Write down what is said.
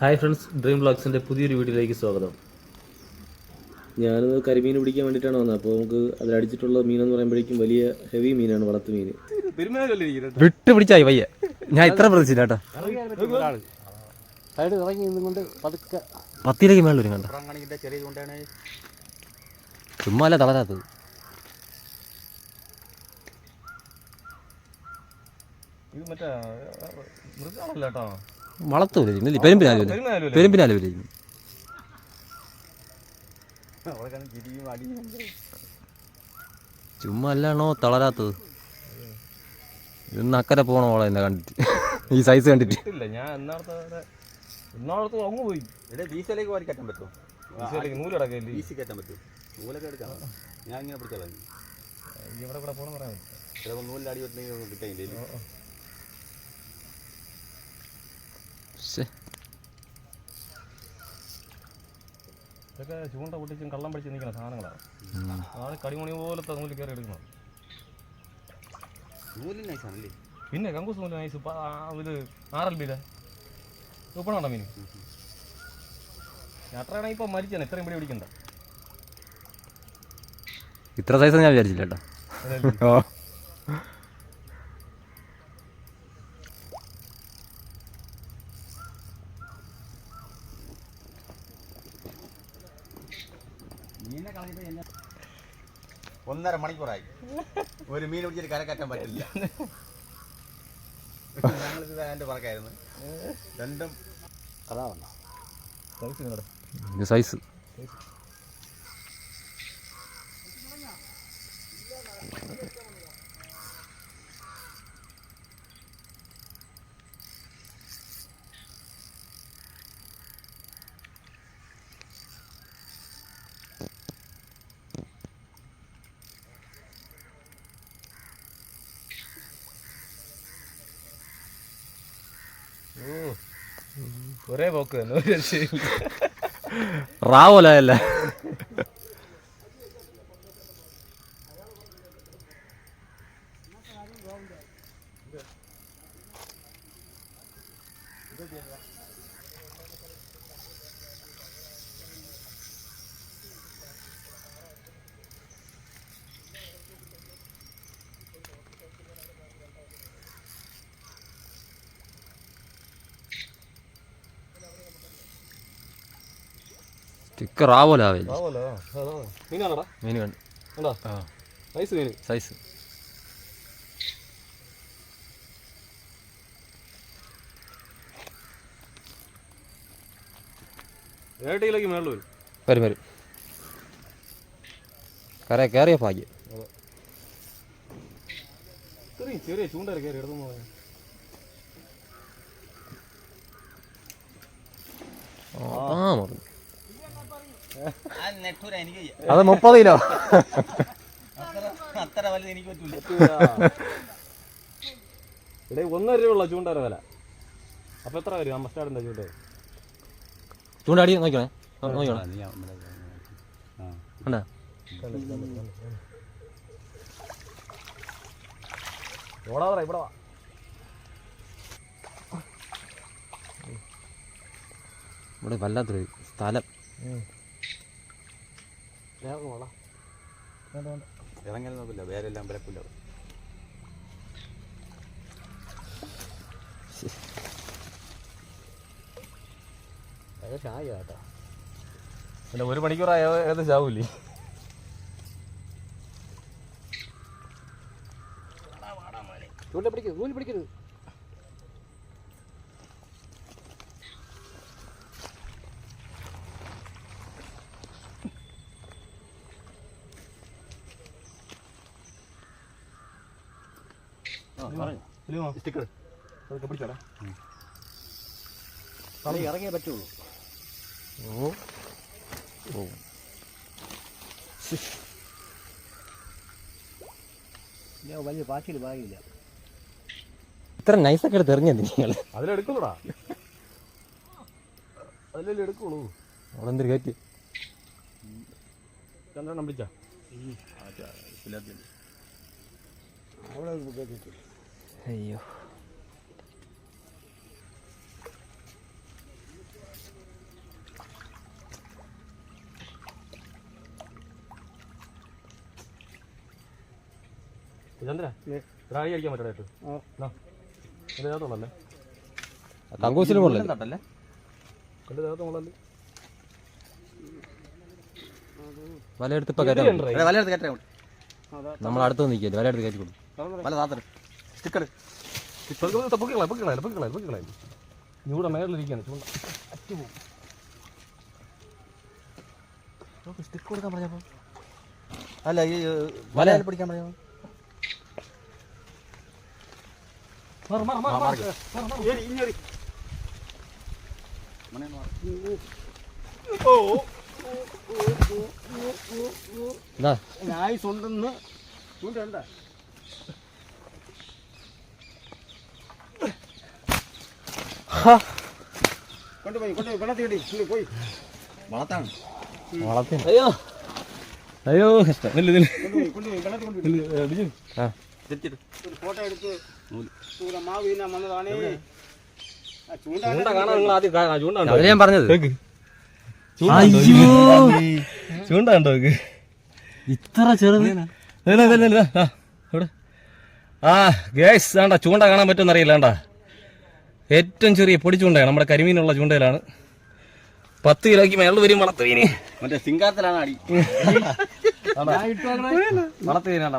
Hi friends dream ബ്ലോഗ്സിന്റെ പുതിയൊരു വീഡിയോയിലേക്ക് സ്വാഗതം. ഞാനിത് കരിമീൻ പിടിക്കാൻ വേണ്ടിയിട്ടാണ് വന്നത്. അപ്പോൾ നമുക്ക് അതിലടിച്ചിട്ടുള്ള എന്ന് പറയുമ്പോഴേക്കും വലിയ ഹെവി മീനാണ് വളർത്തു മീൻ. വിട്ട് പിടിച്ചായി വയ്യ. ഞാൻ ഇത്ര പ്രതീക്ഷിച്ചില്ല കേട്ടോ. പത്തിലേക്ക് മേളിൽ വരും കണ്ട ചുമ്മാ അല്ല തളരാത്തത്. ഇത് മറ്റേ മൃഗമാണല്ലോ കേട്ടോ. വളർത്തൂല പെരുമ്പിനാല് പെരുമ്പിനാലും അടിയും ചുമ്മാ അല്ലാണോ തളരാത്തത്? ഇന്ന് അക്കരെ പോണോളെ എന്നെ കണ്ടിട്ട്? ഈ സൈസ് കണ്ടിട്ട്. ഇല്ല ഞാൻ എന്നാളത്തെ എന്നാളത്ത് അങ്ങ് പോയി. ഇവിടെ വീശയിലേക്ക് വാരി കയറ്റാൻ പറ്റുമോ? ഈശോയിലേക്ക് നൂലടക്കല്ലേ വീശി കയറ്റാൻ പറ്റുമോ? നൂലൊക്കെ എടുക്കാം. ഞാൻ ഇങ്ങനെ പിടിച്ചാൽ ഇവിടെ കൂടെ പോകണം പറയാൻ പറ്റും ചിലപ്പോൾ നൂലിൽ അടി വെട്ടണമെങ്കിൽ ഇതൊക്കെ ചൂണ്ട പൊട്ടിച്ചും കള്ളം പിടിച്ച് നിൽക്കുന്ന സാധനങ്ങളാണ്. അതാണ് കടിമണി പോലത്തെ നൂൽ കയറി എടുക്കുന്നത്. പിന്നെ കങ്കൂസ് നൂൽ നൈസ് ഇത് ആർ എൽ ബിയിലെ. ഉപ്പണാണ്ടോ മീൻ. യാത്രയാണെങ്കിൽ ഇപ്പം മരിച്ചാണ് ഇത്രയും പിടി പിടിക്കണ്ട. ഇത്ര സൈസ് ഞാൻ വിചാരിച്ചില്ല കേട്ടോ ഓ മീനെ കളഞ്ഞിട്ട് എന്നെ ഒന്നര മണിക്കൂറായി. ഒരു മീൻ പിടിച്ചിട്ട് കരക്കറ്റാൻ പറ്റില്ല. ഞങ്ങളിത് എന്റെ പറക്കായിരുന്നു രണ്ടും അതാ സൈസ് ഒരേ പോക്ക് തന്നെ ഒരു രക്ഷയില്ല ആവല്ലോ അതോ മീനാണോടാ മീൻ കണ്ട്? ആ. മീൻ. സൈസ് ഏഴ് കിലോയ്ക്ക് മേളിൽ വരും. വരും വരും. കര കയറിയ ഭാഗ്യം. ചെറിയ ചൂണ്ടര കയറി എടുത്തു പോയാൽ ആ മറന്നു നെട്ടൂര എനിക്ക് അത് മുപ്പത് കിലോ. അത്ര വലുത് എനിക്ക് പറ്റൂല. ഇവിടെ ഒന്നര രൂപയുള്ള ചൂണ്ടര വില? അപ്പൊ എത്ര വരും? അമ്മ ചൂണ്ട? ചൂണ്ടാടി നോക്കണേ നോക്കണേ പറ ഇവിടെ വാ. ഇവിടെ വല്ലാത്തൊരു സ്ഥലം. ഇറങ്ങൽ നോക്കില്ല വേറെ എല്ലാം വിലക്കില്ല പിന്നെ ഒരു മണിക്കൂറായ ഏകദേശം ആവൂലേ ചൂണ്ട പിടിക്കരുത് നൂൽ പിടിക്കരുത് സ്റ്റിക്കർ അതൊക്കെ പിടിച്ചോടാ. ഇറങ്ങിയേ പറ്റുള്ളൂ. ഓ. ഓ. വലിയ പാച്ചിൽ ഭാഗ്യമില്ല. ഇത്ര നൈസൊക്കെ എടുത്ത് എറിഞ്ഞത് നിങ്ങൾ അതിലെടുക്കുള്ളൂടാ അതിലല്ലേ എടുക്കുള്ളൂ. അവിടെ എന്തൊരു കയറ്റി? രണ്ടെണ്ണം പിടിച്ചാ. അവിടെ അയ്യോ. വലയെടുത്ത് ഇപ്പൊ കയറ്റാം വലയെടുത്ത് കയറ്റാം നമ്മൾ അടുത്ത് നിൽക്കില്ല വലയെടുത്ത് കയറ്റി കൊടുക്കും. വല താത്തരും. സ്റ്റിക്കർ പൊക്കിക്കളെ പൊക്കിക്കളെ പൊക്കിക്കളെ പൊക്കിക്കളെ ഇവിടെ മേളിലിരിക്കുകയാണ് ചൂണ്ട സ്റ്റിക്ക് കൊടുക്കാൻ പറഞ്ഞപ്പോ അല്ല ഈ വല പിടിക്കാൻ പറഞ്ഞപ്പോ ഇതാ നായി കൊണ്ടുപോയി കൊണ്ടുപോയി വെള്ളത്തിൽ ഇടി പോയി. വളത്താണ് അയ്യോ. അയ്യോ കഷ്ടം. ഫോട്ടോ എടുത്ത് മാവ് വീണാൻ വന്നതാണ്. ആ ചൂണ്ട കാണാൻ നിങ്ങൾ ആദ്യം ചൂണ്ട ഞാൻ പറഞ്ഞത്. അയ്യോ. ചൂണ്ട കണ്ടോ? ഇത്ര ചെറുത്. ഇല്ല, ഇല്ല, ഇല്ല, ഇല്ല. ആ, ഇവിടെ. ആ ഗേസ് വേണ്ട ചൂണ്ട കാണാൻ പറ്റുമെന്നറിയില്ല വേണ്ട. ഏറ്റവും ചെറിയ പൊടി ചൂണ്ടയാണ്. നമ്മുടെ കരിമീനുള്ള ചൂണ്ടയിലാണ്. പത്ത് കിലോയ്ക്ക് മേളിൽ വരും വളർത്ത് മീന് മറ്റേ സിംഗാരത്തിലാണ് അടി. വളർത്ത് മീനാണ്